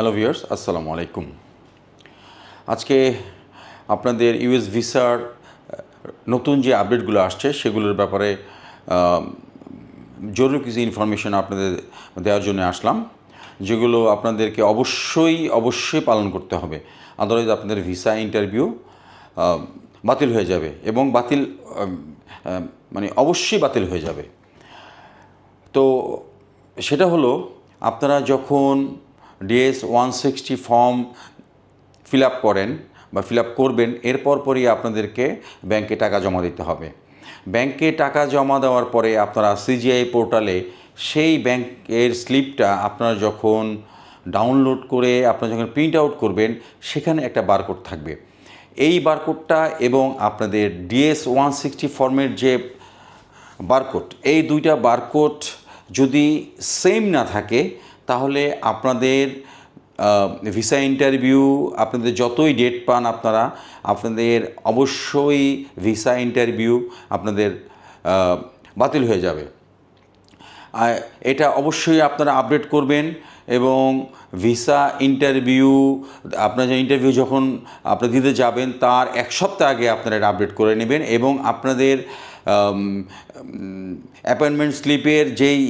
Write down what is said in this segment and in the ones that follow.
Hello viewers আসসালামু আলাইকুম আজকে আপনাদের ইউএস ভিসার নতুন যে আপডেটগুলো আসছে, সেগুলোর ব্যাপারে জরুরি কিছু ইনফরমেশন আপনাদের দেওয়ার জন্য আসলাম, যেগুলো আপনাদেরকে অবশ্যই অবশ্যই পালন করতে হবে। আদারওয়াইজ আপনাদের ভিসা ইন্টারভিউ বাতিল হয়ে যাবে এবং বাতিল মানে অবশ্যই বাতিল হয়ে যাবে। তো সেটা হলো, আপনারা যখন DS one sixty form fill up করেন বা ফিল আপ করবেন, এরপর পরই আপনাদেরকে ব্যাংকে টাকা জমা দিতে হবে। ব্যাংকে টাকা জমা দেওয়ার পরে আপনারা সিজিআই পোর্টালে সেই ব্যাংকের স্লিপটা আপনারা যখন ডাউনলোড করে আপনারা যখন প্রিন্ট আউট করবেন, সেখানে একটা বারকোড থাকবে। এই বারকোডটা এবং আপনাদের ডিএস ওয়ান সিক্সটি ফর্মের যে বারকোড, এই দুইটা বারকোড যদি সেম না থাকে তাহলে আপনাদের ভিসা ইন্টারভিউ, আপনাদের যতই ডেট পান আপনারা, আপনাদের অবশ্যই ভিসা ইন্টারভিউ আপনাদের বাতিল হয়ে যাবে। এটা অবশ্যই আপনারা আপডেট করবেন এবং ভিসা ইন্টারভিউ, আপনার যে ইন্টারভিউ যখন আপনারা দিতে যাবেন, তার এক সপ্তাহ আগে আপনারা এটা আপডেট করে নেবেন এবং আপনাদের অ্যাপয়েন্টমেন্ট স্লিপের যেই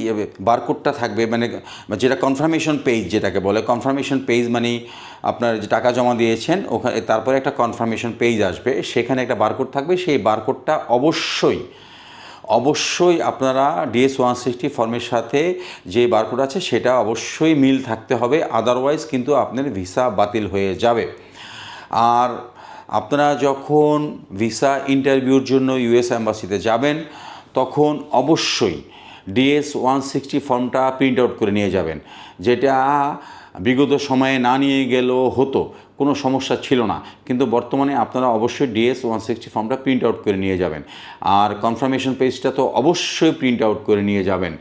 বারকোডটা থাকবে মানে যেটা কনফার্মেশন পেজ যেটাকে বলে কনফার্মেশন পেজ মানে আপনার যে টাকা জমা দিয়েছেন, ওখানে তারপরে একটা কনফার্মেশন পেজ আসবে, সেখানে একটা বারকোড থাকবে, সেই বারকোডটা অবশ্যই অবশ্যই আপনারা ডিএস ওয়ান সিক্সটি ফর্মের সাথে যে বারকোড আছে, সেটা অবশ্যই মিল থাকতে হবে আদারওয়াইজ কিন্তু আপনার ভিসা বাতিল হয়ে যাবে। আর আপনারা যখন ভিসা ইন্টারভিউর জন্য ইউএস অ্যাম্বাসিতে যাবেন, তখন অবশ্যই ডিএস ওয়ান সিক্সটি ফর্মটা প্রিন্ট আউট করে নিয়ে যাবেন। যেটা বিগত সময়ে না নিয়ে গেলেও হতো, কোনো সমস্যা ছিল না। কিন্তু বর্তমানে আপনারা অবশ্যই ডিএস ওয়ান সিক্সটি ফর্মটা প্রিন্ট আউট করে নিয়ে যাবেন। আর কনফার্মেশন পেজটা তো অবশ্যই প্রিন্ট আউট করে নিয়ে যাবেন।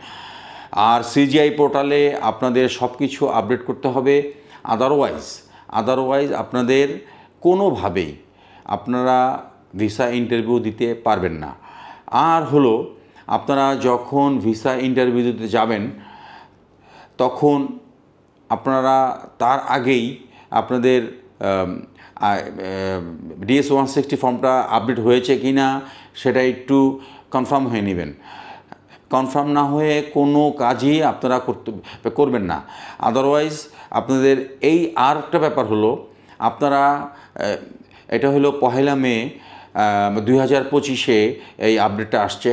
আর সিজিআই পোর্টালে আপনাদের সব কিছু আপডেট করতে হবে। আদারওয়াইজ আদারওয়াইজ আপনাদের কোনোভাবেই আপনারা ভিসা ইন্টারভিউ দিতে পারবেন না। আর হলো, আপনারা যখন ভিসা ইন্টারভিউ দিতে যাবেন, তখন আপনারা তার আগেই আপনাদের ডিএস ওয়ান সিক্সটি ফর্মটা আপডেট হয়েছে কি না সেটা একটু কনফার্ম হয়ে নেবেন। কনফার্ম না হয়ে কোনো কাজই আপনারা করতে, করবেন না। আদারওয়াইজ আপনাদের এই আর একটা ব্যাপার হলো, আপনারা এটা হলো পহেলা মে দুই হাজার পঁচিশে এই আপডেটটা আসছে।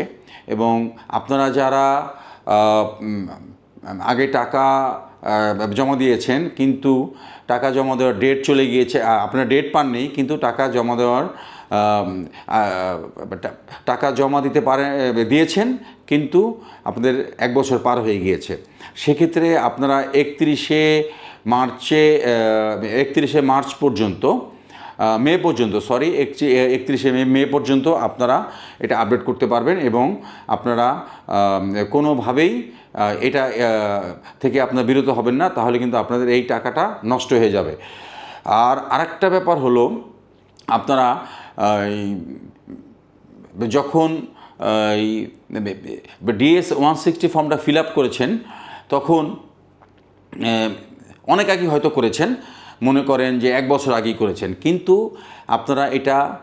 এবং আপনারা যারা আগে টাকা জমা দিয়েছেন, কিন্তু টাকা জমা দেওয়ার ডেট চলে গিয়েছে আপনারা ডেট পাননি, কিন্তু টাকা জমা দেওয়ার টাকা জমা দিতে পারে, দিয়েছেন, কিন্তু আপনাদের এক বছর পার হয়ে গিয়েছে। সেক্ষেত্রে আপনারা একত্রিশে মার্চে একত্রিশে মার্চ পর্যন্ত মে পর্যন্ত সরি একত্রিশে মে মে পর্যন্ত আপনারা এটা আপডেট করতে পারবেন এবং আপনারা কোনোভাবেই এটা থেকে আপনারা বিরত হবেন না, তাহলে কিন্তু আপনাদের এই টাকাটা নষ্ট হয়ে যাবে। আর আরেকটা ব্যাপার হলো, আপনারা যখন ডিএস ওয়ান সিক্সটি ফর্মটা ফিল আপ করেছেন, তখন অনেক আগে হয়তো করেছেন মনে করেন যে এক বছর আগেই করেছেন। কিন্তু আপনারা এটা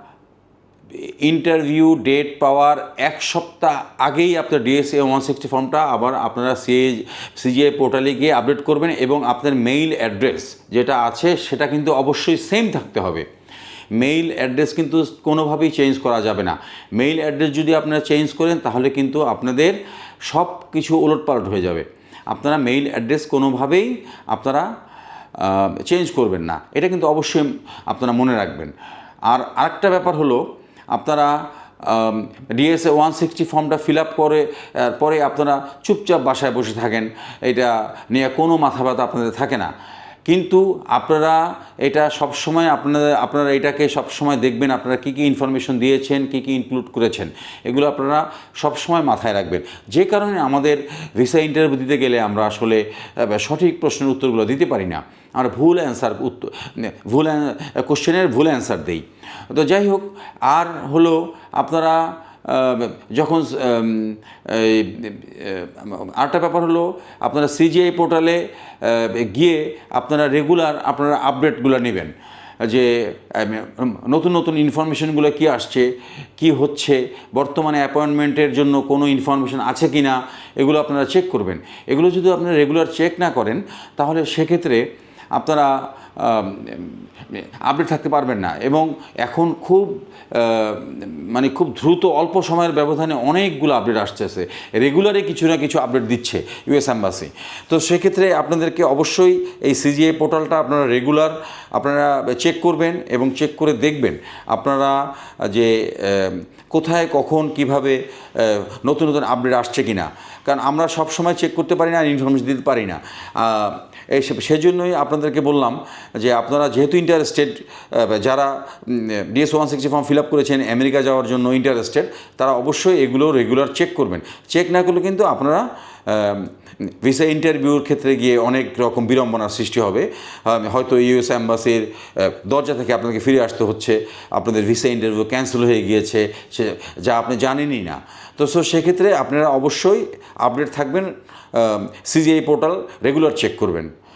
ইন্টারভিউ ডেট পাওয়ার এক সপ্তাহ আগেই আপনার ডিএসএ ওয়ান সিক্সটি ফর্মটা আবার আপনারা সিএ সিজিআই পোর্টালে গিয়ে আপডেট করবেন এবং আপনার মেইল অ্যাড্রেস যেটা আছে সেটা কিন্তু অবশ্যই সেম থাকতে হবে। মেইল অ্যাড্রেস কিন্তু কোনোভাবেই চেঞ্জ করা যাবে না। মেইল অ্যাড্রেস যদি আপনারা চেঞ্জ করেন তাহলে কিন্তু আপনাদের সব কিছু ওলটপালট হয়ে যাবে। আপনারা মেইল অ্যাড্রেস কোনোভাবেই আপনারা চেঞ্জ করবেন না। এটা কিন্তু অবশ্যই আপনারা মনে রাখবেন। আর আরেকটা ব্যাপার হলো, আপনারা ডিএসএ ওয়ান সিক্সটি ফর্মটা ফিল আপ করে পরে আপনারা চুপচাপ বাসায় বসে থাকেন। এটা নিয়ে কোনো মাথা ব্যথা আপনাদের থাকে না। কিন্তু আপনারা এটা সবসময় আপনারা আপনারা এটাকে সবসময় দেখবেন, আপনারা কী কী ইনফরমেশন দিয়েছেন, কী কী ইনক্লুড করেছেন, এগুলো আপনারা সবসময় মাথায় রাখবেন। যে কারণে আমাদের ভিসা ইন্টারভিউ দিতে গেলে আমরা আসলে সঠিক প্রশ্নের উত্তরগুলো দিতে পারি না। আমরা ভুল অ্যান্সার উত্তর ভুল কোশ্চেনের ভুল অ্যান্সার দিই। তো যাই হোক, আর হলো আপনারা যখন আরেকটা ব্যাপার হলো, আপনারা সিজিআই পোর্টালে গিয়ে আপনারা রেগুলার আপনারা আপডেটগুলো নেবেন। যে নতুন নতুন ইনফরমেশনগুলো কি আসছে, কি হচ্ছে, বর্তমানে অ্যাপয়েন্টমেন্টের জন্য কোনো ইনফরমেশন আছে কি না এগুলো আপনারা চেক করবেন। এগুলো যদি আপনারা রেগুলার চেক না করেন, তাহলে সেক্ষেত্রে আপনারা আপডেট থাকতে পারবেন না। এবং এখন খুব মানে খুব দ্রুত, অল্প সময়ের ব্যবধানে অনেকগুলো আপডেট আসতেছে রেগুলারে কিছু না কিছু আপডেট দিচ্ছে ইউএস অ্যাম্বাসি তো সেক্ষেত্রে আপনাদেরকে অবশ্যই এই সিজিএ পোর্টালটা আপনারা রেগুলার, আপনারা চেক করবেন এবং চেক করে দেখবেন আপনারা যে কোথায়, কখন, কীভাবে নতুন নতুন আপডেট আসছে কিনা। কারণ আমরা সব সময় চেক করতে পারি না আর ইনফরমেশন দিতে পারি না। সেজন্যই আপনাদেরকে বললাম যে আপনারা যেহেতু ইন্টারেস্টেড যারা DS one sixty form fill up করেছেন, আমেরিকা যাওয়ার জন্য ইন্টারেস্টেড তারা অবশ্যই এগুলো রেগুলার চেক করবেন। চেক না করলে কিন্তু আপনারা ভিসা ইন্টারভিউর ক্ষেত্রে গিয়ে অনেক রকম বিড়ম্বনার সৃষ্টি হবে। হয়তো ইউএস অ্যাম্বাসির দরজা থেকে আপনাকে ফিরে আসতে হচ্ছে, আপনাদের ভিসা ইন্টারভিউ ক্যান্সেল হয়ে গিয়েছে, সে, যা আপনি জানেনই না। তো সো সেক্ষেত্রে আপনারা অবশ্যই আপডেট থাকবেন সিজিআই পোর্টাল রেগুলার চেক করবেন।